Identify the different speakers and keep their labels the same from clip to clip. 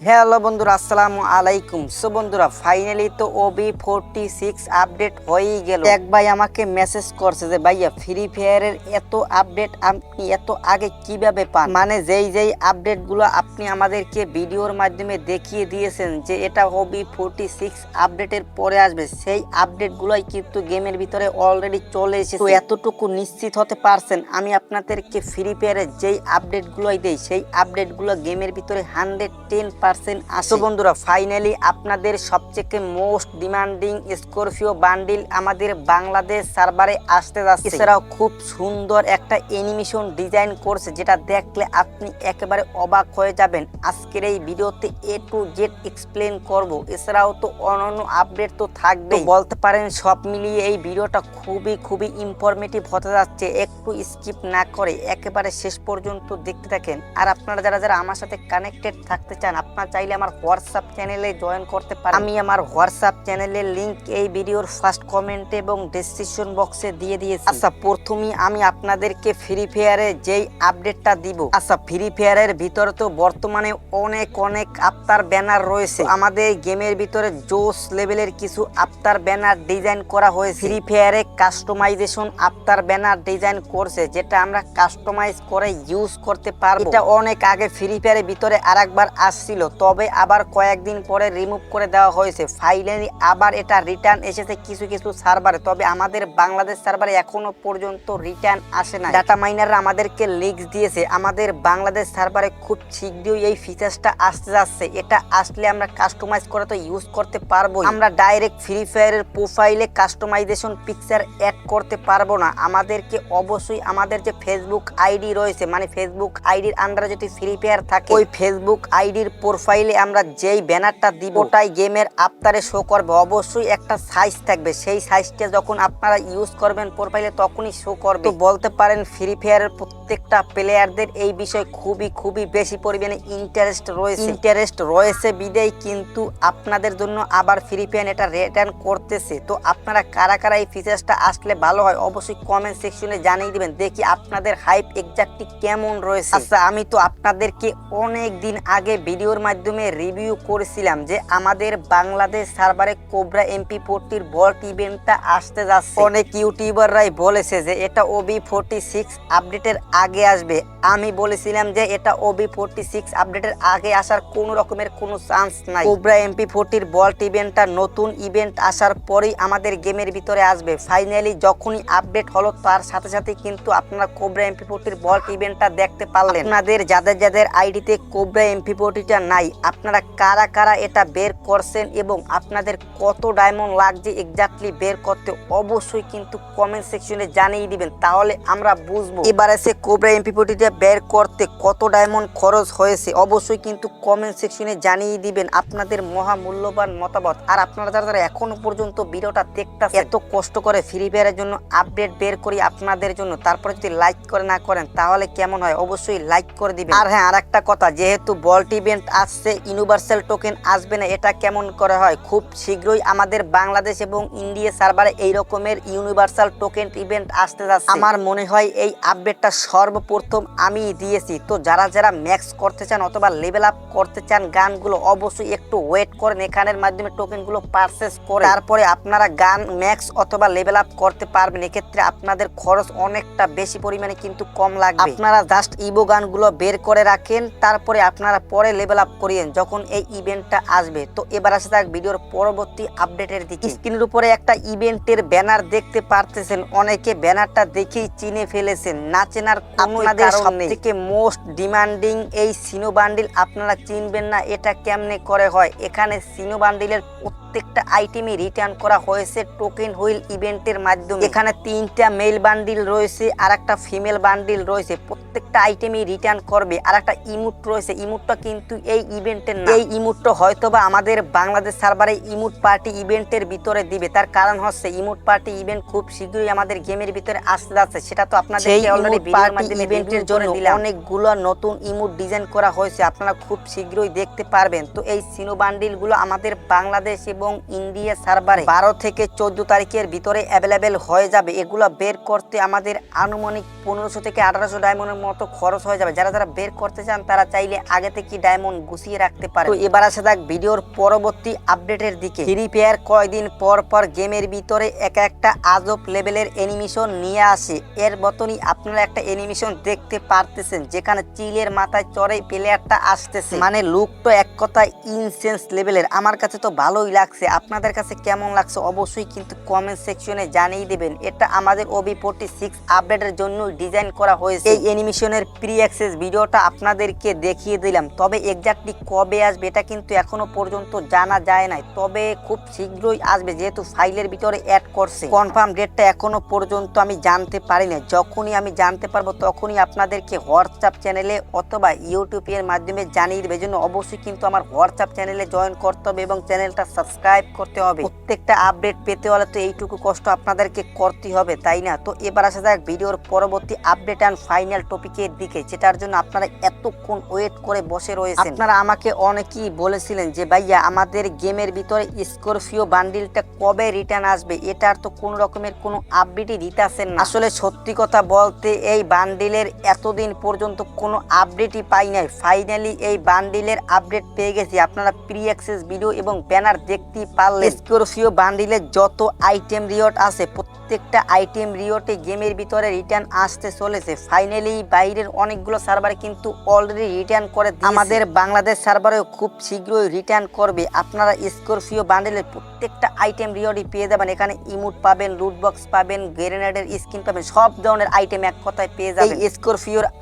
Speaker 1: Hello বন্ধুরা, আসসালামু আলাইকুম। সো বন্ধুরা ফাইনালি তো ওবি ফোরটি সিক্স আপডেট হয়েই গেল। এক ভাই আমাকে মেসেজ করছে যে, ভাইয়া ফ্রি ফায়ারের এত আপডেট আপনি এত আগে কীভাবে পান? মানে যেই যেই আপডেটগুলো আপনি আমাদেরকে ভিডিওর মাধ্যমে দেখিয়ে দিয়েছেন যে, এটা ওবি ফোরটি সিক্স আপডেটের পরে আসবে, সেই আপডেটগুলোই কিন্তু গেমের ভিতরে অলরেডি চলে এসেছে। তো এতটুকু নিশ্চিত হতে পারছেন, আমি আপনাদেরকে ফ্রি ফায়ারের যেই আপডেট গুলোই দেই, সেই আপডেটগুলো গেমের ভিতরে হান্ড্রেড টেন পার্সেন্ট আসে বন্ধুরা ফাইনালি আপনাদের সবচেয়ে মোস্ট ডিমান্ডিং স্করপিও বান্ডিল আমাদের বাংলাদেশ সার্ভারে আসতে যাচ্ছে। এছাড়াও খুব সুন্দর একটা অ্যানিমেশন ডিজাইন করছে যেটা দেখলে আপনি একেবারে অবাক হয়ে যাবেন। আজকের এই ভিডিওতে এ টু জেড এক্সপ্লেন করব। এছাড়াও তো অন্যান্য আপডেট তো থাকবে বলতে পারেন সব মিলিয়ে এই ভিডিওটা খুবই খুবই ইনফরমেটিভ হতে যাচ্ছে। একটু স্কিপ না করে একেবারে শেষ পর্যন্ত দেখতে থাকেন। আর আপনারা যারা যারা আমার সাথে কানেক্টেড থাকতে চান আপনারা চাইলে আমার হোয়াটসঅ্যাপ চ্যানেলে জয়েন করতে পারেন। আমি আমার হোয়াটসঅ্যাপ চ্যানেলের লিংক এই ভিডিওর ফার্স্ট কমেন্টে এবং ডেসক্রিপশন বক্সে দিয়ে দিয়েছি। আচ্ছা প্রথমেই আমি আপনাদেরকে ফ্রি ফায়ারে যেই আপডেটটা দিব। আচ্ছা ফ্রি ফায়ারের ভিতরে তো বর্তমানে অনেক অনেক আফতার ব্যানার রয়েছে। আমাদের গেমের ভিতরে জোস লেভেলের কিছু আফতার ব্যানার ডিজাইন করা হয়েছে। ফ্রি ফায়ারে কাস্টমাইজেশন আফতার ব্যানার ডিজাইন করছে, যেটা আমরা কাস্টমাইজ করে ইউজ করতে পারব। এটা অনেক আগে ফ্রি ফায়ারের ভিতরে আরেকবার আসছিল। তবে আবার কয়েকদিন পরে রিমুভ করে দেওয়া হয়েছে। ফাইনালি আবার এটা রিটার্ন এসেছে কিছু কিছু সার্ভারে তবে আমাদের বাংলাদেশ সার্ভারে এখনও পর্যন্ত রিটার্ন আসে না ডাটা মাইনাররা আমাদেরকে লিঙ্ক দিয়েছে। আমাদের বাংলাদেশ সার্ভারে খুব শীঘ্রই এই ফিচার্সটা আসতে যাচ্ছে। এটা আসলে আমরা কাস্টমাইজ করে তো ইউজ করতে পারব আমরা ডাইরেক্ট ফ্রি ফায়ারের প্রোফাইলে কাস্টমাইজেশন পিকচার অ্যাড করতে পারব না। আমাদেরকে অবশ্যই আমাদের যে ফেসবুক আইডি রয়েছে মানে ফেসবুক আইডির আন্ডারে যদি ফ্রি ফায়ার থাকে, ওই ফেসবুক আইডির প্রোফাইলে আমরা যেই ব্যানারটা দিব ওটাই গেমের আফতারে শো করবে। অবশ্যই একটা সাইজ থাকবে। সেই সাইজটা যখন আপনারা ইউজ করবেন প্রোফাইলে তখনই শো করবে। তো বলতে পারেন ফ্রি ফায়ারের প্রত্যেকটা প্লেয়ারদের এই বিষয়ে খুবই খুবই বেশি পরিমাণে ইন্টারেস্ট রয়েছে। ইন্টারেস্ট রয়েছে বিদেই কিন্তু আপনাদের জন্য আবার ফ্রি ফায়ার এটা রিটার্ন করতেছে। তো আপনারা কারা কারা এই ফিচার্সটা আসলে ভালো হয় অবশ্যই কমেন্ট সেকশনে জানিয়ে দিবেন। দেখি আপনাদের হাইপ এক্সাক্টলি কেমন রয়েছে। আচ্ছা আমি তো আপনাদেরকে অনেক দিন আগে ভিডিওর মাধ্যমে রিভিউ করেছিলাম যে আমাদের বাংলাদেশ সার্ভারে কোবরা এমপি ফোরটির বট ইভেন্টটা আসতে যাচ্ছে। অনেক ইউটিউবাররাই বলেছে যে এটা ওবি ফোরটি সিক্স আপডেটের আগে আসবে। আমি বলেছিলাম যে এটা ওবি ফোরটি সিক্স আপডেটের আগে আসার কোনো রকমের কোনো চান্স নাই। কোবরা এমপি ফোরটির বল্ট ইভেন্টটা নতুন ইভেন্ট আসার পরেই আমাদের গেমের ভিতরে আসবে। ফাইনালি যখনই আপডেট হলো তার সাথে সাথে কিন্তু আপনারা কোবরা এমপি ফোরটির বল্ট ইভেন্টটা দেখতে পারলেন। আপনাদের যাদের যাদের আইডিতে কোবরা এমপি ফোরটিটা নাই। আপনারা কারা কারা এটা বের করছেন এবং আপনাদের কত ডায়মন্ড লাগছে এক্স্যাক্টলি বের করতে অবশ্যই কিন্তু কমেন্ট সেকশনে জানিয়ে দিবেন, তাহলে আমরা বুঝব। এবার এসে কোবরা এমপি ফোরটিটা বের করতে কত ডায়মন্ড খরচ হয়েছে, অবশ্যই কিন্তু কমেন্ট সেকশনে জানিয়ে দিবেন আপনাদের মহা মূল্যবান মতামত। আর আপনারা যারা যারা এখনও পর্যন্ত ভিডিওটা দেখতেছেন, এত কষ্ট করে ফ্রি ফায়ারের জন্য আপডেট বের করি আপনাদের জন্য, তারপরে যদি লাইক করে না করেন, তাহলে কেমন হয়? অবশ্যই লাইক করে দিবেন। আর হ্যাঁ আর একটা কথা, যেহেতু বল্ট ইভেন্ট আসছে, ইউনিভার্সাল টোকেন আসবে না, এটা কেমন করে হয়? খুব শীঘ্রই আমাদের বাংলাদেশ এবং ইন্ডিয়া সার্ভারে এই রকমের ইউনিভার্সাল টোকেন ইভেন্ট আসতে যাচ্ছে। আমার মনে হয় এই আপডেটটা সর্বপ্রথম আমি দিয়েছি। তো যারা যারা ম্যাক্স করতে চান অথবা লেভেল আপ করতে চান গানগুলো অবশ্যই একটু ওয়েট করেন, এখানের মাধ্যমে টোকেনগুলো পারচেস করে। তারপরে আপনারা গান ম্যাক্স অথবা লেভেল আপ করতে পারবেন, এক্ষেত্রে আপনাদের খরচ অনেকটা বেশি পরিমাণে কিন্তু কম লাগবে। আপনারা জাস্ট ইবো গানগুলো বের করে রাখেন, তারপরে আপনারা পরে লেভেল আপ করিয়েন যখন এই ইভেন্টটা আসবে। তো এবার আসে থাক ভিডিওর পরবর্তী আপডেটের দিকে। স্ক্রিনের উপরে একটা ইভেন্টের ব্যানার দেখতে পারতেছেন। অনেকে ব্যানারটা দেখেই চিনে ফেলেছেন। না চেনার আপনাদের সব থেকে মোস্ট ডিমান্ডিং এই সিনো বান্ডিল আপনারা চিনবেন না এটা কেমনে করে হয়? এখানে সিনো বান্ডিলের প্রত্যেকটা আইটেমই রিটার্ন করা হয়েছে টোকেন হুইল ইভেন্টের মাধ্যমে। এখানে তিনটা মেল বান্ডিল রয়েছে আর একটা ফিমেল বান্ডিল রয়েছে। প্রত্যেকটা আইটেমই রিটার্ন করবে। আর একটা ইমুট রয়েছে। ইমুটটা কিন্তু এই ইভেন্টের না এই ইমুটটা হয়তোবা আমাদের বাংলাদেশ সার্ভারে ইমুট পার্টি ইভেন্টের ভিতরে দিবে। তার কারণ হচ্ছে ইমুট পার্টি ইভেন্ট খুব শীঘ্রই আমাদের গেমের ভিতরে আসতে যাচ্ছে। সেটা তো আপনাদের অলরেডি মাধ্যমে ইভেন্টের জন্য অনেকগুলো নতুন ইমুট ডিজাইন করা হয়েছে। আপনারা খুব শীঘ্রই দেখতে পারবেন। তো এই সিনো বান্ডিলগুলো আমাদের বাংলাদেশ এবং ইন্ডিয়া সার্ভারে বারো থেকে চোদ্দ তারিখের ভিতরে অ্যাভেলেবেল হয়ে যাবে। এগুলো বের করতে আমাদের আনুমানিক পনেরোশো থেকে আঠারোশো ডায়মন্ডের মতো খরচ হয়ে যাবে। যারা যারা বের করতে চান তারা চাইলে আগে থেকে ডায়মন্ড গুছিয়ে রাখতে পারে তো এবার আসে থাক ভিডিওর পরবর্তী আপডেটের দিকে। ফ্রি ফায়ার কয়দিন পর পর গেমের ভিতরে এক একটা আজব লেভেলের অ্যানিমেশন নিয়ে আসে। এর মতনই আপনারা একটা অ্যানিমেশন দেখতে পারতেছেন যেখানে চিলের মাথায় চড়ে প্লেয়ারটা আসতেছে। মানে লুকটা এক কথায় ইনসেন্স লেভেলের আমার কাছে তো ভালোই লাগছে। আপনাদের কাছে কেমন লাগছে অবশ্যই কিন্তু কমেন্ট সেকশনে জানিয়ে দেবেন। এটা আমাদের ওবি ফোর্টি সিক্স আপডেটের জন্য ডিজাইন করা হয়েছে। এই অ্যানিমেশনের প্রি অ্যাক্সেস ভিডিওটা আপনাদেরকে দেখিয়ে দিলাম। তবে এক্স্যাক্টলি কবে আসবে এটা কিন্তু এখনও পর্যন্ত জানা যায় নাই। তবে খুব শীঘ্রই আসবে, যেহেতু ফাইলের ভিতরে অ্যাড করছে। কনফার্ম ডেটটা এখনও পর্যন্ত আমি জানতে পারি না যখনই আমি জানতে পারব, তখনই আপনাদেরকে হোয়াটসঅ্যাপ চ্যানেলে অথবা ইউটিউবের মাধ্যমে জানিয়ে দেবে। জন্য অবশ্যই কিন্তু আমার হোয়াটসঅ্যাপ চ্যানেলে জয়েন করতে হবে এবং চ্যানেলটা সাবস্ক্রাইব করতে হবে। প্রত্যেকটা আপডেট পেতে হলে তো এইটুকু কষ্ট আপনাদেরকে করতে হবে, তাই না? তো এবার আসা যাক ভিডিওর পরবর্তী আপডেট অ্যান্ড ফাইনাল টপিকের দিকে যেটার জন্য আপনারা এতক্ষণ ওয়েট করে বসে রয়েছেন। আপনারা আমাকে অনেকেই বলেছিলেন যে ভাইয়া আমাদের গেমের ভিতরে স্করপিও বান্ডিলটা কবে রিটার্ন আসবে? এটার তো কোনো রকমের কোনো আপডেটই দিতেছেন না। আসলে সত্যি কথা বলতে এই বান্ডিলের এতদিন পর্যন্ত কোনো আপডেটই পাই নাই। ফাইনালি এই বান্ডিলের আপডেট পেয়ে গেছি। আপনারা প্রি অ্যাক্সেস ভিডিও এবং ব্যানার দেখতেই পারলেন। স্করপিও বান্ডিলের যত আইটেম রিওট আছে প্রত্যেকটা আইটেম রিওটে গেমের ভিতরে রিটার্ন আসতে চলেছে। ফাইনালি বাইরের অনেকগুলো সার্ভারে কিন্তু অলরেডি রিটার্ন করে আমাদের বাংলাদেশ সার্ভারেও খুব শীঘ্রই রিটার্ন করবে। আপনারা স্করপিও বান্ডেলের প্রত্যেকটা আইটেম রিওডি পেয়ে যাবেন। এখানে ইমুট পাবেন লুট বক্স পাবেন গ্রেনেডের স্কিন পাবেন, সব ধরনের আইটেম এক কথায় পেয়ে যাবেন। এই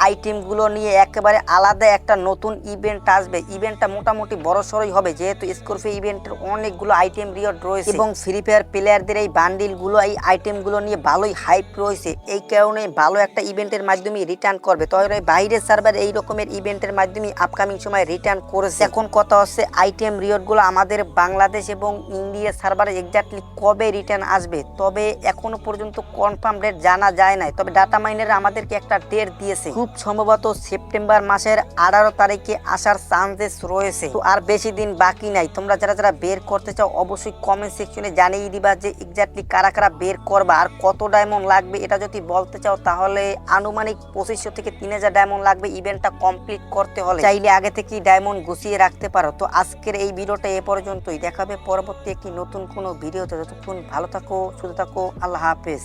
Speaker 1: আইটেমগুলো নিয়ে একেবারে আলাদা একটা নতুন ইভেন্ট আসবে। ইভেন্টটা মোটামুটি বড় সড়ই হবে, যেহেতু স্করপিও ইভেন্টের অনেকগুলো আইটেম রিওড রয়েছে। এবং ফ্রি ফায়ার প্লেয়ারদের এই বান্ডিলগুলো এই আইটেমগুলো নিয়ে ভালোই হাইপ রয়েছে। এই কারণে ভালো একটা ইভেন্টের মাধ্যমে রিটার্ন করবে। তবে বাইরের সার্ভার এই রকমের ইভেন্টের মাধ্যমে আপকামিং সময় রিটার্ন করেছে। এখন কথা হচ্ছে আইটেম রিওডগুলো আমাদের বাংলাদেশ এবং ইন্ডিয়া সার্ভারে এক্স্যাক্টলি কবে রিটার্ন আসবে? তবে এখনও পর্যন্ত কনফার্ম ডেট জানা যায় নাই। তবে ডাটা মাইনার আমাদেরকে একটা ডেট দিয়েছে। খুব সম্ভবত সেপ্টেম্বর মাসের আঠারো তারিখে আসার চান্সেস রয়েছে। তো আর বেশি দিন বাকি নাই। তোমরা যারা যারা বের করতে চাও, অবশ্যই কমেন্ট সেকশনে জানিয়ে দিবা যে এক্স্যাক্টলি কারা কারা বের করবা আর কত ডায়মন্ড লাগবে এটা যদি বলতে চাও তাহলে আনুমানিক পঁচিশশো থেকে তিন হাজার ডায়মন্ড লাগবে। ইভেন্টটা কমপ্লিট করতে হলে চাইলে আগে থেকেই ডায়মন্ড গুছিয়ে রাখতে পারো। তো আজকের এই ভিডিওটা এ পর্যন্তই। দেখাবে পরবর্তী একটি নতুন কোনো ভিডিওতে। যতক্ষণ ভালো থাকো, সুস্থ থাকো, আল্লাহ হাফেজ।